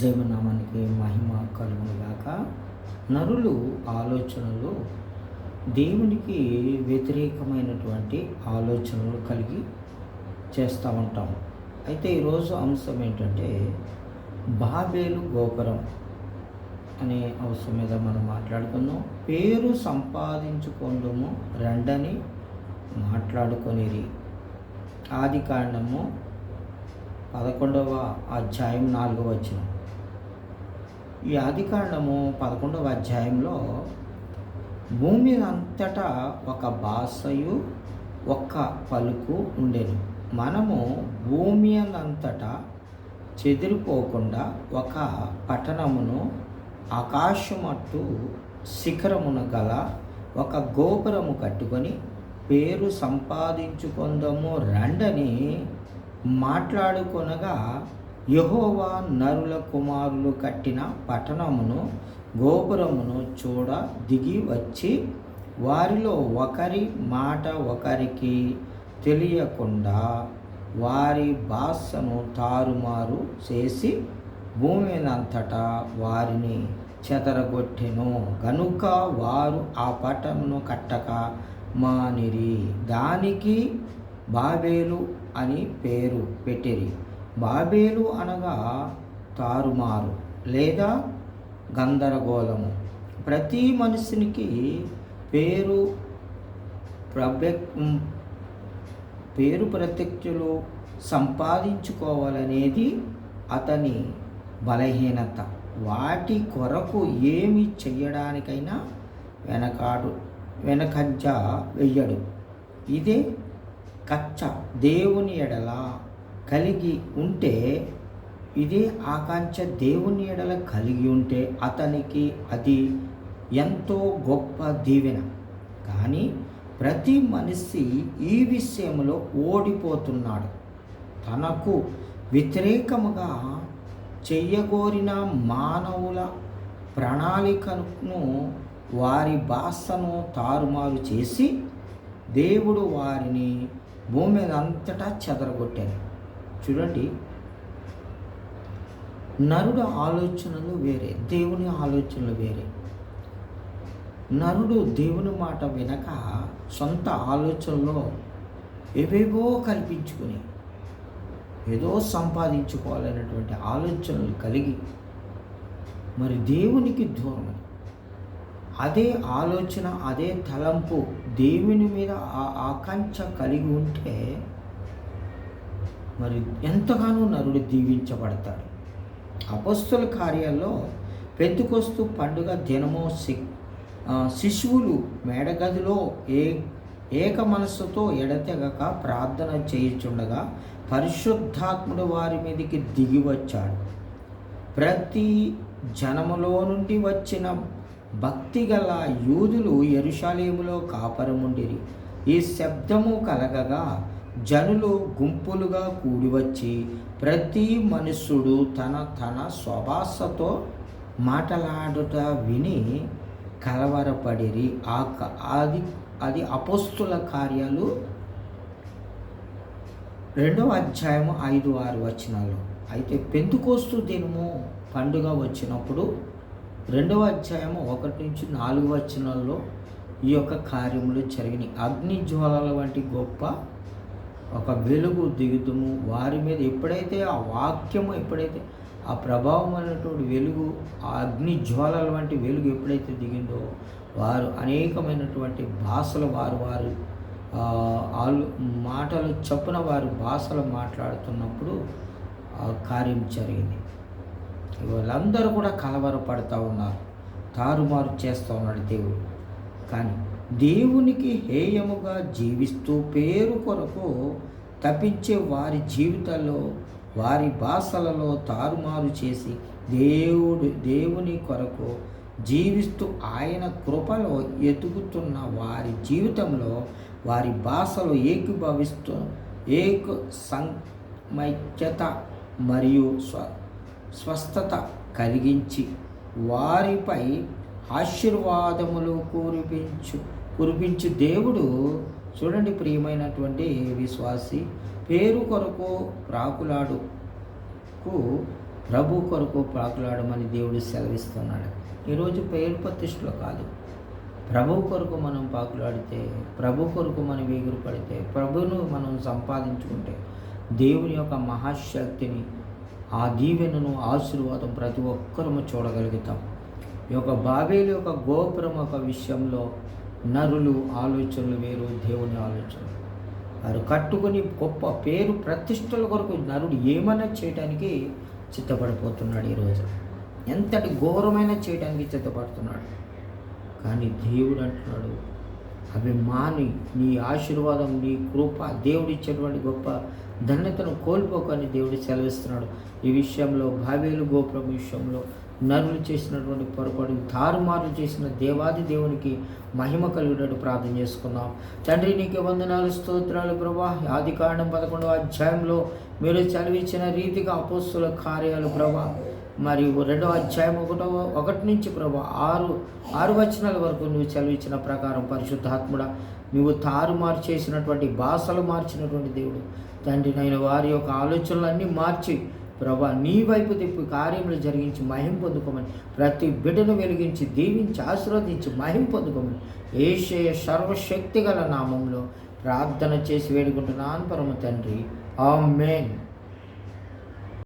దైవనామానికి మహిమ కలుగునుగాక. నరులు ఆలోచనలు దేవునికి వ్యతిరేకమైనటువంటి ఆలోచనలు కలిగి చేస్తూ ఉంటాం. అయితే ఈరోజు అంశం ఏంటంటే బాబేలు గోపురం అనే అంశం మీద మనం మాట్లాడుకుందాం. పేరు సంపాదించుకుందాము రెండని మాట్లాడుకొనిరి. ఆది కాండము పదకొండవ అధ్యాయం నాలుగవ వచ్చినాం ఈ ఆదికాండము పదకొండవ అధ్యాయంలో భూమి అంతటా ఒక భాషయు ఒక్క పలుకు ఉండేది మనము భూమి అంతటా చెదిరిపోకుండా ఒక పట్టణమును ఆకాశమట్టు శిఖరమున గల ఒక గోపురము కట్టుకొని పేరు సంపాదించుకుందాము రండని మాట్లాడుకొనగా యహోవా నరుల కుమారులు కట్టిన పట్టణమును గోపురమును చూడ దిగి వచ్చి వారిలో ఒకరి మాట ఒకరికి తెలియకుండా వారి భాషను తారుమారు చేసి భూమినంతటా వారిని చెదరగొట్టెను. గనుక వారు ఆ పట్టణమును కట్టక మానిరి. దానికి బాబేలు అని పేరు పెట్టిరి. బాబేలు అనగా తారుమారు లేదా గందరగోళము. ప్రతి మనిషినికి పేరు ప్రవ్య పేరు ప్రత్యక్షులు సంపాదించుకోవాలనేది అతని బలహీనత. వాటి కొరకు ఏమి చెయ్యడానికైనా వెనకాడు వెనకజ్జ వెయ్యడు. ఇదే కచ్చ దేవుని ఎడల కలిగి ఉంటే ఇదే ఆకాంక్ష దేవుని ఎడల కలిగి ఉంటే అతనికి అది ఎంతో గొప్ప దీవెన. కానీ ప్రతి మనిషి ఈ విషయంలో ఓడిపోతున్నాడు. తనకు వ్యతిరేకముగా చెయ్యగోరిన మానవుల ప్రణాళికను వారి భాషను తారుమారు చేసి దేవుడు వారిని భూమి అంతటా చెదరగొట్టారు చూడండి. నరుడు ఆలోచనలు వేరే దేవుని ఆలోచనలు వేరే. నరుడు దేవుని మాట వినక సొంత ఆలోచనలో ఏవేవో కల్పించుకుని ఏదో సంపాదించుకోవాలనేటువంటి ఆలోచనలు కలిగి మరి దేవునికి దూరం అదే ఆలోచన అదే తలంపు దేవుని మీద ఆ ఆకాంక్ష కలిగి ఉంటే మరి ఎంతగానో నరుడు దీవించబడతాడు. అపస్తుల కార్యాల్లో పెంతుకొస్తూ పండుగ దినమో సి శిశువులు మేడగదిలో ఏ ఏక మనస్సుతో ఎడతెగక ప్రార్థన చేయుచుండగా పరిశుద్ధాత్ముడు వారి మీదకి దిగి వచ్చాడు. ప్రతి జనములో నుండి వచ్చిన భక్తి గల యూదులు ఎరుషాలేములో కాపరముండిరి. ఈ శబ్దము కలగగా జనులు గుంపులుగా కూడివచ్చి ప్రతి మనుష్యుడు తన తన స్వభాషతో మాటలాడుట విని కలవరపడిరి. ఆ అది అది అపోస్తుల కార్యాలు. రెండవ అధ్యాయము ఐదు ఆరు వచనాలు. అయితే పెంతుకోస్తు దినము పండుగ వచ్చినప్పుడు రెండవ అధ్యాయము ఒకటి నుంచి నాలుగు వచనాల్లో ఈ యొక్క కార్యములు జరిగినాయి. అగ్ని జ్వాలల వంటి గొప్ప ఒక వెలుగు దిగుతుము వారి మీద ఎప్పుడైతే ఆ వాక్యము ఎప్పుడైతే ఆ ప్రభావం అనేటువంటి వెలుగు ఆ అగ్ని జ్వాలల వంటి వెలుగు ఎప్పుడైతే దిగిందో వారు అనేకమైనటువంటి భాషలు వారు వారు ఆలు మాటలు చొప్పున వారు భాషలు మాట్లాడుతున్నప్పుడు ఆ కార్యం జరిగింది. వాళ్ళందరూ కూడా కలవరపడుతూ ఉన్నారు. తారుమారు చేస్తూ ఉన్నాడు దేవుడు. కానీ దేవునికి హేయముగా జీవిస్తూ పేరు కొరకు తప్పించే వారి జీవితాల్లో వారి భాషలలో తారుమారు చేసి దేవుడు దేవుని కొరకు జీవిస్తూ ఆయన కృపలో ఎదుగుతున్న వారి జీవితంలో వారి భాషలో ఏకీభవిస్తూ ఏక సమైక్యత మరియు స్వ స్వస్థత కలిగించి వారిపై ఆశీర్వాదములు కురిపించు. కురిపించు దేవుడు చూడండి ప్రియమైనటువంటి విశ్వాసి పేరు కొరకు రాకులాడుకు ప్రభు కొరకు ప్రాకులాడమని దేవుడు సెలవిస్తున్నాడు. ఈరోజు పేరు ప్రతిష్టలు కాదు. ప్రభు కొరకు మనం పాకులాడితే ప్రభు కొరకు మనం ఎగురు పడితే ప్రభును మనం సంపాదించుకుంటే దేవుని యొక్క మహాశక్తిని ఆ దీవెనను ఆశీర్వాదం ప్రతి ఒక్కరము చూడగలుగుతాం. ఈ యొక్క బాబేలు యొక్క గోపురం ఒక విషయంలో నరులు ఆలోచనలు వేరు దేవుని ఆలోచనలు వారు. కట్టుకుని గొప్ప పేరు ప్రతిష్టల కొరకు నరుడు ఏమైనా చేయడానికి చిత్తపడిపోతున్నాడు ఈరోజు. ఎంతటి ఘోరమైన చేయడానికి చిత్తపడుతున్నాడు. కానీ దేవుడు అంటున్నాడు అవి మాని నీ ఆశీర్వాదం నీ కృప దేవుడు ఇచ్చేటువంటి గొప్ప ధన్యతను కోల్పోకని దేవుడు సెలవిస్తున్నాడు. ఈ విషయంలో భావేలు గోపురం విషయంలో నరులు చేసినటువంటి పొరపాటు తారుమారు చేసిన దేవాది దేవునికి మహిమ కలిగినట్టు ప్రార్థన చేసుకున్నాం. తండ్రి నీకు వందనాలు స్తోత్రాలు ప్రభా. ఆది కారణం పదకొండవ అధ్యాయంలో మీరు చదివించిన రీతిగా అపోస్తుల కార్యాలు ప్రభా. మరియు రెండవ అధ్యాయం ఒకటో ఒకటి నుంచి ప్రభా ఆరు ఆరు వచనాల వరకు నువ్వు చదివించిన ప్రకారం పరిశుద్ధాత్ముడ నువ్వు తారుమారు చేసినటువంటి భాషలు మార్చినటువంటి దేవుడు. తండ్రి నేను వారి యొక్క ఆలోచనలన్నీ మార్చి ప్రభా నీ వైపు తిప్పి కార్యములు జరిగించి మహిం పొందుకోమని ప్రతి బిడ్డను వెలిగించి దీవించి ఆశీర్వదించి మహిం పొందుకోమని ఏషయ సర్వశక్తి గల నామంలో ప్రార్థన చేసి వేడుకుంటున్నాను పరమ తండ్రి. ఆమెన్.